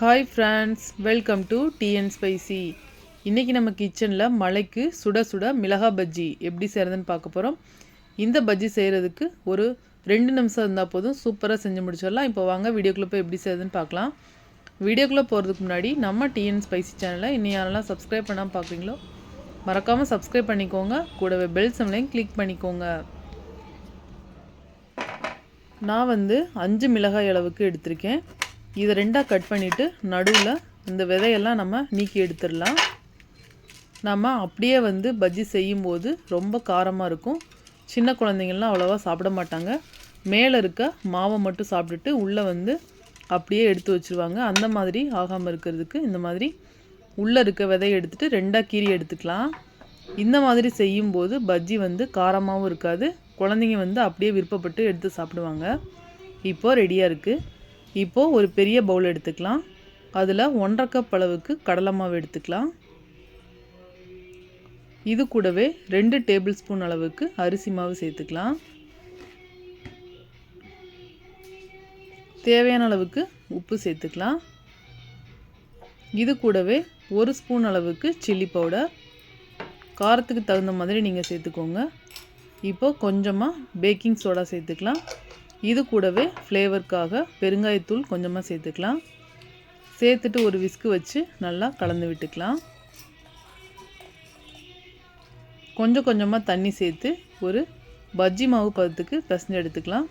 Hi friends welcome to TN spicy இன்றைக்கி நம்ம கிச்சனில் மலைக்கு சுட சுட மிளகா பஜ்ஜி எப்படி செய்கிறதுன்னு பார்க்க போகிறோம் இந்த பஜ்ஜி செய்கிறதுக்கு ஒரு ரெண்டு நிமிஷம் இருந்தால் போதும் சூப்பராக செஞ்சு முடிச்சிடலாம். இப்போ வாங்க வீடியோக்குள்ளே போய் எப்படி செய்யுதுன்னு பார்க்கலாம். வீடியோக்குள்ளே போகிறதுக்கு முன்னாடி நம்ம டிஎன் ஸ்பைசி சேனலை இன்னும் யாரெல்லாம் சப்ஸ்கிரைப் பண்ணாமல் பார்க்குறீங்களோ மறக்காமல் சப்ஸ்கிரைப் பண்ணிக்கோங்க. கூடவே பெல் சம்லையும் கிளிக் பண்ணிக்கோங்க. நான் வந்து அஞ்சு மிளகாய் அளவுக்கு எடுத்திருக்கேன். இதை ரெண்டாக கட் பண்ணிவிட்டு நடுவில் இந்த விதையெல்லாம் நம்ம நீக்கி எடுத்துடலாம். நம்ம அப்படியே வந்து பஜ்ஜி செய்யும்போது ரொம்ப காரமாக இருக்கும். சின்ன குழந்தைங்கள்லாம் அவ்வளோவா சாப்பிட மாட்டாங்க. மேலே இருக்க மாவை மட்டும் சாப்பிட்டுட்டு உள்ளே வந்து அப்படியே எடுத்து வச்சுருவாங்க. அந்த மாதிரி ஆகாமல் இருக்கிறதுக்கு இந்த மாதிரி உள்ளே இருக்க விதையை எடுத்துகிட்டு ரெண்டாக கீரி எடுத்துக்கலாம். இந்த மாதிரி செய்யும்போது பஜ்ஜி வந்து காரமாகவும் இருக்காது. குழந்தைங்க வந்து அப்படியே விருப்பப்பட்டு எடுத்து சாப்பிடுவாங்க. இப்போது ரெடியாக இருக்குது இப்போது ஒரு பெரிய பவுல் எடுத்துக்கலாம். அதில் ஒன்றரை கப் அளவுக்கு கடலை மாவு எடுத்துக்கலாம். இது கூடவே ரெண்டு டேபிள் ஸ்பூன் அளவுக்கு அரிசி மாவு சேர்த்துக்கலாம். தேவையான அளவுக்கு உப்பு சேர்த்துக்கலாம். இது கூடவே ஒரு ஸ்பூன் அளவுக்கு சில்லி பவுடர் காரத்துக்கு தகுந்த மாதிரி நீங்கள் சேர்த்துக்கோங்க. இப்போது கொஞ்சமாக பேக்கிங் சோடா சேர்த்துக்கலாம். இது கூடவே ஃப்ளேவருக்காக பெருங்காயத்தூள் கொஞ்சமாக சேர்த்துக்கலாம். சேர்த்துட்டு ஒரு விஸ்கு வச்சு நல்லா கலந்து விட்டுக்கலாம். கொஞ்சம் கொஞ்சமாக தண்ணி சேர்த்து ஒரு பஜ்ஜி மாவு பதத்துக்கு பிசைஞ்சு எடுத்துக்கலாம்.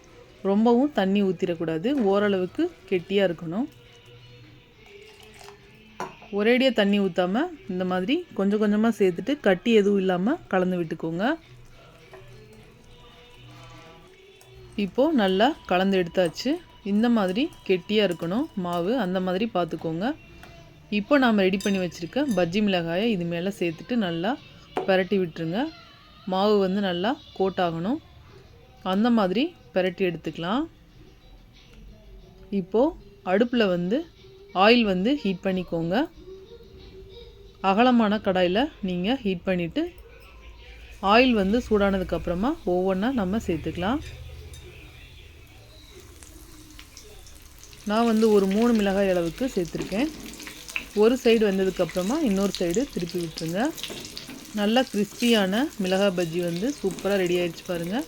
ரொம்பவும் தண்ணி ஊற்றிடக்கூடாது ஓரளவுக்கு கெட்டியாக இருக்கணும். ஒரேடியாக தண்ணி ஊற்றாமல் இந்த மாதிரி கொஞ்சம் கொஞ்சமாக சேர்த்துட்டு கட்டி எதுவும் இல்லாமல் கலந்து விட்டுக்கோங்க. இப்போது நல்லா கலந்து எடுத்தாச்சு. இந்த மாதிரி கெட்டியாக இருக்கணும். மாவு அந்த மாதிரி பார்த்துக்கோங்க இப்போ நாம் ரெடி பண்ணி வச்சுருக்க பஜ்ஜி மிளகாயை இது மேலே சேர்த்துட்டு நல்லா பரட்டி விட்டுருங்க. மாவு வந்து நல்லா கோட் ஆகணும் அந்த மாதிரி பரட்டி எடுத்துக்கலாம். இப்போது அடுப்பில் வந்து ஆயில் வந்து ஹீட் பண்ணிக்கோங்க. அகலமான கடாயில் நீங்கள் ஹீட் பண்ணிவிட்டு ஆயில் வந்து சூடானதுக்கப்புறமா ஒவ்வொன்றா நம்ம சேர்த்துக்கலாம். நான் வந்து ஒரு மூணு மிளகாய் அளவுக்கு சேர்த்துருக்கேன். ஒரு சைடு வந்ததுக்கப்புறமா இன்னொரு சைடு திருப்பி விட்டுருங்க. நல்லா கிறிஸ்பியான மிளகாய் பஜ்ஜி வந்து சூப்பராக ரெடி ஆகிடுச்சு பாருங்கள்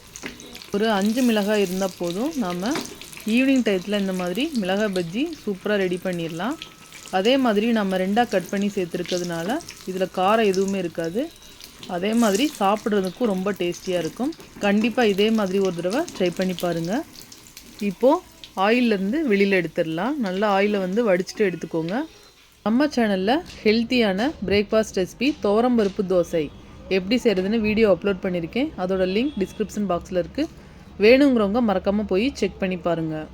ஒரு அஞ்சு மிளகாய் இருந்தால் போதும். நாம் ஈவினிங் டயத்தில் இந்த மாதிரி மிளகாய் பஜ்ஜி சூப்பராக ரெடி பண்ணிடலாம் அதே மாதிரி நம்ம ரெண்டாக கட் பண்ணி சேர்த்துருக்கிறதுனால இதில் காரம் எதுவுமே இருக்காது. அதே மாதிரி சாப்பிட்றதுக்கும் ரொம்ப டேஸ்டியாக இருக்கும். கண்டிப்பாக இதே மாதிரி ஒரு தடவை ட்ரை பண்ணி பாருங்கள் இப்போது ஆயிலேருந்து வெளியில் எடுத்துடலாம். நல்லா ஆயிலை வந்து வடிச்சிட்டு எடுத்துக்கோங்க. நம்ம சேனலில் ஹெல்த்தியான பிரேக்ஃபாஸ்ட் ரெசிபி துவரம்பருப்பு தோசை எப்படி செய்கிறதுன்னு வீடியோ அப்லோட் பண்ணியிருக்கேன். அதோட லிங்க் டிஸ்கிரிப்ஷன் பாக்ஸில் இருக்குது வேணுங்கிறவங்க மறக்காமல் போய் செக் பண்ணி பாருங்கள்